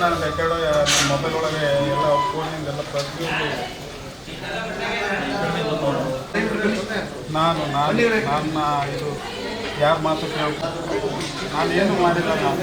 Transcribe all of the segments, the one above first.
ನಾನು ಮೊಬೈಲ್ ಒಳಗೆ ಎಲ್ಲ ಎಲ್ಲ ನಾನು ನಾನು, ನನ್ನ ಇದು, ಯಾರ ಮಾತು ನಾನು ಏನು ಮಾಡಿಲ್ಲ ನಾನು.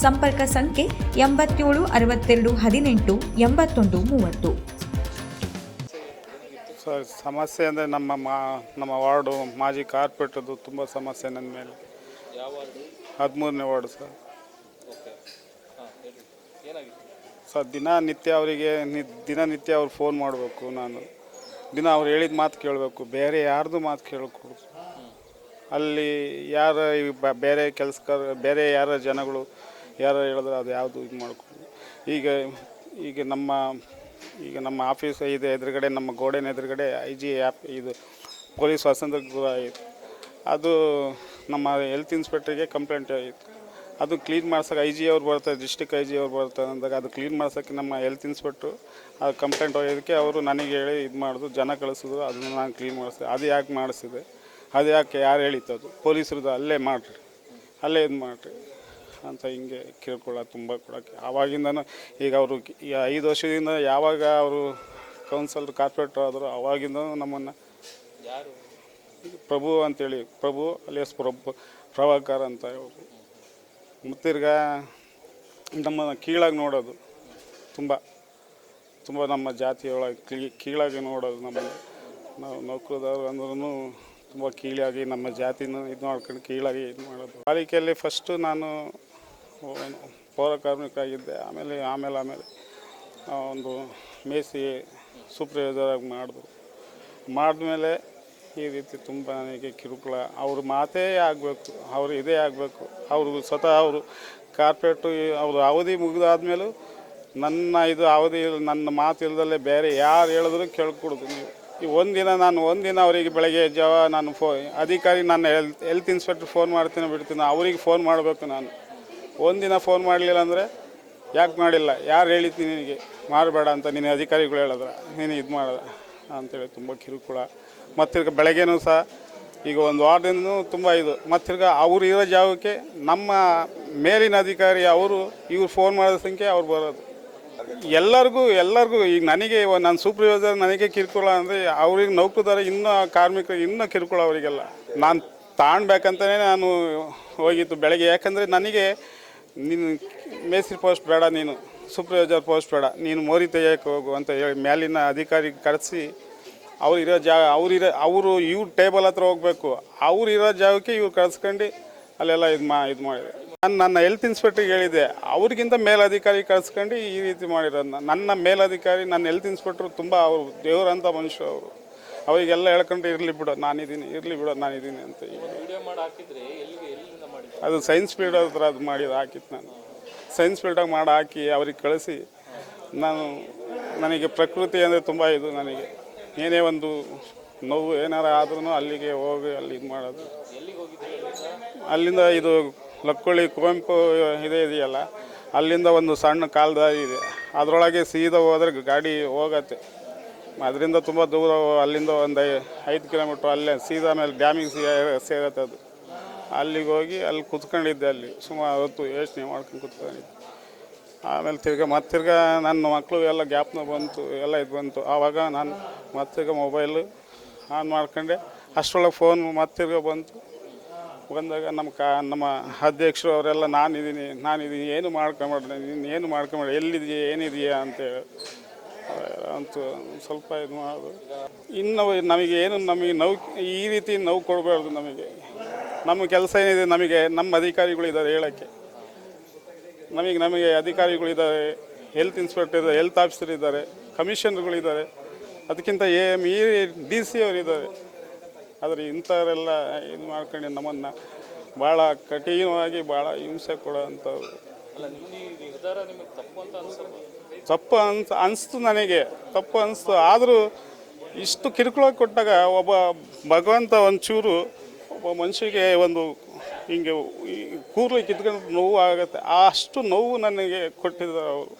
ಸಂಪರ್ಕ ಸಂಖ್ಯೆ ಎಂಬತ್ತೇಳು, ಅರವತ್ತೆರಡು, ಹದಿನೆಂಟು, ಎಂಬತ್ತೊಂದು, ಮೂವತ್ತು. ಸರ್, ಸಮಸ್ಯೆ ಅಂದರೆ ನಮ್ಮ ಮಾ, ನಮ್ಮ ವಾರ್ಡು ಮಾಜಿ ಕಾರ್ಪೊರೇಟರ್ದು ತುಂಬ ಸಮಸ್ಯೆ ನನ್ನ ಮೇಲೆ. ಹದಿಮೂರನೇ ವಾರ್ಡು ಸರ್. ಸರ್ ದಿನನಿತ್ಯ ಅವರಿಗೆ ದಿನನಿತ್ಯ ಅವ್ರು ಫೋನ್ ಮಾಡಬೇಕು ನಾನು. ದಿನ ಅವ್ರು ಹೇಳಿದ ಮಾತು ಕೇಳಬೇಕು. ಬೇರೆ ಯಾರ್ದು ಮಾತು ಕೇಳಬೇಕು ಅಲ್ಲಿ ಯಾರ ಬೇರೆ ಕೆಲಸ ಬೇರೆ ಯಾರ ಜನಗಳು ಯಾರು ಹೇಳಿದ್ರೆ ಅದು ಯಾವುದು ಇದು ಮಾಡ್ಕೊಂಡು. ಈಗ ಈಗ ನಮ್ಮ ಈಗ ನಮ್ಮ ಆಫೀಸ್ ಇದೆ, ಎದುರುಗಡೆ ನಮ್ಮ ಗೋಡೆನ ಎದುರುಗಡೆ ಐ ಜಿ ಆ್ಯಪ್ ಇದು ಪೊಲೀಸ್ ವಸಂತ ಗೃಹ ಇತ್ತು ಅದು ನಮ್ಮ ಹೆಲ್ತ್ ಇನ್ಸ್ಪೆಕ್ಟ್ರಿಗೆ ಕಂಪ್ಲೇಂಟ್ ಆಯಿತು. ಅದು ಕ್ಲೀನ್ ಮಾಡ್ಸೋಕೆ ಐ ಜಿ ಅವ್ರು ಬರ್ತಾರೆ ಡಿಸ್ಟಿಕ್ ಐ ಜಿ ಅವ್ರು ಬರ್ತಾರೆ ಅಂದಾಗ ಅದು ಕ್ಲೀನ್ ಮಾಡ್ಸೋಕ್ಕೆ ನಮ್ಮ ಹೆಲ್ತ್ ಇನ್ಸ್ಪೆಕ್ಟ್ರು ಅದು ಕಂಪ್ಲೇಂಟ್ ಹೋಗೋದಕ್ಕೆ ಅವರು ನನಗೆ ಹೇಳಿ ಇದು ಮಾಡಿದ್ರು ಜನ ಕಳಿಸಿದ್ರು, ಅದನ್ನು ನಾನು ಕ್ಲೀನ್ ಮಾಡಿಸಿದೆ. ಅದು ಯಾಕೆ ಮಾಡಿಸಿದೆ? ಅದು ಯಾಕೆ? ಯಾರು ಹೇಳಿತ್ತು ಅದು? ಪೊಲೀಸರದ್ದು ಅಲ್ಲೇ ಮಾಡಿರಿ. ಅಲ್ಲೇ ಇದು ಮಾಡಿರಿ. ಅಂತ ಹಿಂಗೆ ಕೇಳ್ಕೊಳ್ಳ ತುಂಬ ಕೊಡೋಕ್ಕೆ. ಆವಾಗಿಂದನೂ ಈಗ ಅವರು ಈ ಐದು ವರ್ಷದಿಂದ ಯಾವಾಗ ಅವರು ಕೌನ್ಸಲ್ ಕಾರ್ಪೊರೇಟರ್ ಆದರೂ ಆವಾಗಿಂದ ನಮ್ಮನ್ನು ಪ್ರಭು ಅಂತೇಳಿ, ಪ್ರಭು ಅಲಿಯಸ್ ಪ್ರಭು, ಪ್ರಭಾಕರ್ ಅಂತ ಅವರು ಮತ್ತಿರ್ಗ ನಮ್ಮನ್ನು ಕೀಳಾಗಿ ನೋಡೋದು ತುಂಬ ತುಂಬ ನಮ್ಮ ಜಾತಿಯೊಳಗೆ ಕೀ, ಕೀಳಾಗಿ ನೋಡೋದು ನಮ್ಮನ್ನು. ನಾವು ನೌಕರದವ್ರು ಅಂದ್ರೂ ತುಂಬ ಕೀಳಾಗಿ ನಮ್ಮ ಜಾತಿನ ಇದು ಮಾಡ್ಕೊಂಡು ಕೀಳಾಗಿ ಇದು ಮಾಡೋದು ಪಾಲಿಕೆಯಲ್ಲಿ ಫಸ್ಟು ನಾನು ಪೌರ ಕಾರ್ಮಿಕ ಆಗಿದ್ದೆ ಆಮೇಲೆ ಆಮೇಲೆ ಆಮೇಲೆ ಒಂದು ಮೇಸಿ ಸೂಪರ್ವೈಸರ್ ಆಗಿ ಮಾಡಿದ್ರು. ಮಾಡಿದ್ಮೇಲೆ ಈ ರೀತಿ ತುಂಬ ನನಗೆ ಕಿರುಕುಳ. ಅವ್ರ ಮಾತೇ ಆಗಬೇಕು, ಅವರು ಇದೇ ಆಗಬೇಕು. ಅವರು ಸ್ವತಃ ಅವರು ಕಾರ್ಪೊರೇಟು, ಅವ್ರ ಅವಧಿ ಮುಗಿದಾದ್ಮೇಲೂ ನನ್ನ ಇದು ಅವಧಿ ನನ್ನ ಮಾತು ಇಲ್ದಲ್ಲೇ ಬೇರೆ ಯಾರು ಹೇಳಿದ್ರು ಕೇಳ್ಕೊಡುದು ನೀವು. ಈ ಒಂದಿನ ನಾನು ಒಂದಿನ ಅವರಿಗೆ ಬೆಳಗ್ಗೆ ಜಾವ ನಾನು ಫೋ, ಅಧಿಕಾರಿ ನಾನು ಹೆಲ್ತ್ ಹೆಲ್ತ್ ಇನ್ಸ್ಪೆಕ್ಟ್ರ್ ಫೋನ್ ಮಾಡ್ತೀನಿ ಬಿಡ್ತೀನಿ, ಅವರಿಗೆ ಫೋನ್ ಮಾಡಬೇಕು ನಾನು. ಒಂದಿನ ಫೋನ್ ಮಾಡಲಿಲ್ಲ ಅಂದರೆ, ಯಾಕೆ ಮಾಡಿಲ್ಲ? ಯಾರು ಹೇಳಿದ್ದು ನಿನಗೆ? ಮಾಡಬೇಡ ಅಂತ ನಿನ್ನ ಅಧಿಕಾರಿಗಳು ಹೇಳಿದ್ರ. ನೀನು ಇದು ಮಾಡದ ಅಂತೇಳಿ ತುಂಬ ಕಿರುಕುಳ. ಮತ್ತಿರ್ಗ ಬೆಳಗ್ಗೆನೂ ಸಹ, ಈಗ ಒಂದು ವಾರದಿಂದನೂ ತುಂಬ ಇದು. ಮತ್ತಿರ್ಗ ಅವ್ರು ಇರೋ ಜಾಗಕ್ಕೆ ನಮ್ಮ ಮೇಲಿನ ಅಧಿಕಾರಿ ಅವರು ಇವ್ರು ಫೋನ್ ಮಾಡಿದ ಸಂಖ್ಯೆ ಅವ್ರು ಬರೋದು. ಎಲ್ಲರಿಗೂ ಎಲ್ಲರಿಗೂ, ಈಗ ನನಗೆ ನನ್ನ ಸೂಪರ್ವೈಸರ್ ನನಗೆ ಕಿರುಕುಳ ಅಂದರೆ ಅವ್ರಿಗೆ ನೌಕರದಾರ ಇನ್ನೂ ಕಾರ್ಮಿಕರು ಇನ್ನೂ ಕಿರುಕುಳ ಅವರಿಗೆಲ್ಲ. ನಾನು ತಾಣ್ಬೇಕಂತಲೇ ನಾನು ಹೋಗಿತ್ತು ಬೆಳಗ್ಗೆ. ಯಾಕಂದರೆ ನನಗೆ ನೀನು ಮೇಸ್ತ್ರಿ ಪೋಸ್ಟ್ ಬೇಡ ನೀನು ಸೂಪರ್ವೈಸರ್ ಪೋಸ್ಟ್ ಬೇಡ, ನೀನು ಮೋರಿ ತೆಗೆಯೋಕೆ ಹೋಗು ಅಂತ ಹೇಳಿ ಮೇಲಿನ ಅಧಿಕಾರಿ ಕರೆಸಿ, ಅವ್ರು ಇರೋ ಜಾಗ ಅವ್ರಿರೋ ಅವರು ಇವ್ರ ಟೇಬಲ್ ಹತ್ರ ಹೋಗಬೇಕು, ಅವ್ರು ಇರೋ ಜಾಗಕ್ಕೆ ಇವ್ರು ಕಳ್ಸ್ಕೊಂಡು ಅಲ್ಲೆಲ್ಲ ಇದು ಮಾ, ಇದು ಮಾಡಿದೆ. ನಾನು ನನ್ನ ಹೆಲ್ತ್ ಇನ್ಸ್ಪೆಕ್ಟ್ರಿಗೆ ಹೇಳಿದೆ ಅವ್ರಿಗಿಂತ ಮೇಲಧಿಕಾರಿ ಕಳ್ಸ್ಕೊಂಡು ಈ ರೀತಿ ಮಾಡಿರೋದನ್ನ ನಾನು. ನನ್ನ ಮೇಲಧಿಕಾರಿ, ನನ್ನ ಹೆಲ್ತ್ ಇನ್ಸ್ಪೆಕ್ಟ್ರು ತುಂಬ ಅವರು ದೇವರಂಥ ಮನುಷ್ಯ ಅವರು. ಅವರಿಗೆಲ್ಲ ಹೇಳ್ಕೊಂಡು ಇರಲಿ ಬಿಡೋ, ನಾನಿದ್ದೀನಿ, ಇರಲಿ ಬಿಡೋ, ನಾನಿದ್ದೀನಿ ಅಂತ ಅದು ಸೈನ್ಸ್ ಫೀಲ್ಡ್ ಹತ್ರ ಅದು ಮಾಡಿದ್ದು ಹಾಕಿತ್ತು ನಾನು. ಸೈನ್ಸ್ ಫೀಲ್ಡಾಗ ಮಾಡಿ ಹಾಕಿ ಅವ್ರಿಗೆ ಕಳಿಸಿ ನಾನು ನನಗೆ ಪ್ರಕೃತಿ ಅಂದರೆ ತುಂಬ ಇದು ನನಗೆ. ಏನೇ ಒಂದು ನೋವು ಏನಾರ ಆದ್ರೂ ಅಲ್ಲಿಗೆ ಹೋಗಿ ಅಲ್ಲಿ ಇದು ಮಾಡೋದು. ಅಲ್ಲಿಂದ ಇದು ಲಕ್ಕೊಳ್ಳಿ ಕುವೆಂಪು ಇದೇ ಇದೆಯಲ್ಲ, ಅಲ್ಲಿಂದ ಒಂದು ಸಣ್ಣ ಕಾಲದ ಇದೆ. ಅದರೊಳಗೆ ಸೀದಾ ಹೋದ್ರೆ ಗಾಡಿ ಹೋಗತ್ತೆ. ಅದರಿಂದ ತುಂಬ ದೂರ ಅಲ್ಲಿಂದ ಒಂದು ಐದು ಕಿಲೋಮೀಟ್ರ್ ಅಲ್ಲೇ ಸೀದಾ ಮೇಲೆ ಡ್ಯಾಮಿಗೆ ಸೇರತ್ತೆ ಅದು. ಅಲ್ಲಿಗೆ ಹೋಗಿ ಅಲ್ಲಿ ಕುತ್ಕೊಂಡಿದ್ದೆ ಅಲ್ಲಿ ಸುಮಾರು ಹೊತ್ತು ಯೋಚನೆ ಮಾಡ್ಕೊಂಡು ಕುತ್ಕೊಂಡಿದ್ದೆ. ಆಮೇಲೆ ತಿರ್ಗಾ ಮತ್ತೆ ತಿರ್ಗಾ ನನ್ನ ಮಕ್ಕಳು ಎಲ್ಲ ಗ್ಯಾಪ್ನ ಬಂತು, ಎಲ್ಲ ಇದು ಬಂತು. ಆವಾಗ ನಾನು ಮತ್ತೆ ತಿರ್ಗಾ ಮೊಬೈಲು ಆನ್ ಮಾಡ್ಕೊಂಡೆ. ಅಷ್ಟರೊಳಗೆ ಫೋನ್ ಮತ್ತೆ ತಿರ್ಗಾ ಬಂತು. ಬಂದಾಗ ನಮ್ಮ ಕಾ, ನಮ್ಮ ಅಧ್ಯಕ್ಷರು ಅವರೆಲ್ಲ ನಾನಿದ್ದೀನಿ ನಾನಿದ್ದೀನಿ, ಏನು ಮಾಡ್ಕೊಂಬೇಡ ನೀನು ಏನು ಮಾಡ್ಕೊಂಬೇಡ ಎಲ್ಲಿದೆಯಾ ಏನಿದೆಯಾ ಅಂತೇಳಿ ಅಂತೂ ಸ್ವಲ್ಪ ಇದು ಮಾಡೋದು. ಇನ್ನು ನಮಗೆ ಏನು ನಮಗೆ ನೋವು, ಈ ರೀತಿ ನೋವು ಕೊಡಬಾರ್ದು ನಮಗೆ. ನಮ್ಮ ಕೆಲಸ ಏನಿದೆ ನಮಗೆ ನಮ್ಮ ಅಧಿಕಾರಿಗಳು ಇದ್ದಾರೆ ಹೇಳೋಕ್ಕೆ. ನಮಗೆ ನಮಗೆ ಅಧಿಕಾರಿಗಳಿದ್ದಾರೆ ಹೆಲ್ತ್ ಇನ್ಸ್ಪೆಕ್ಟರ್ ಇದ್ದಾರೆ ಹೆಲ್ತ್ ಆಫೀಸರ್ ಇದ್ದಾರೆ ಕಮಿಷನರ್ಗಳಿದ್ದಾರೆ ಅದಕ್ಕಿಂತ A M E D C ಅವರಿದ್ದಾರೆ ಆದರೆ ಇಂಥವರೆಲ್ಲ ಇದು ಮಾಡ್ಕೊಂಡು ನಮ್ಮನ್ನು ಭಾಳ ಕಠಿಣವಾಗಿ ಭಾಳ ಹಿಂಸೆ ಕೊಡೋವಂಥವ್ರು ತಪ್ಪು ಅನ್ಸ್ ಅನಿಸ್ತು ನನಗೆ. ತಪ್ಪು ಅನಿಸ್ತು. ಆದರೂ ಇಷ್ಟು ಕಿರುಕುಳ ಕೊಟ್ಟಾಗ ಒಬ್ಬ ಭಗವಂತ ಒಂಚೂರು ಒಬ್ಬ ಮನುಷ್ಯಗೆ ಒಂದು ಹಿಂಗೆ ಕೂರ್ಲಿಕ್ಕೆ ಕೂರ್ಲಿ ಕಿತ್ಕೊಂಡು ನೋವು ಆಗುತ್ತೆ ಅಷ್ಟು ನೋವು ನನಗೆ ಕೊಟ್ಟಿದ್ದಾರೆ ಅವರು.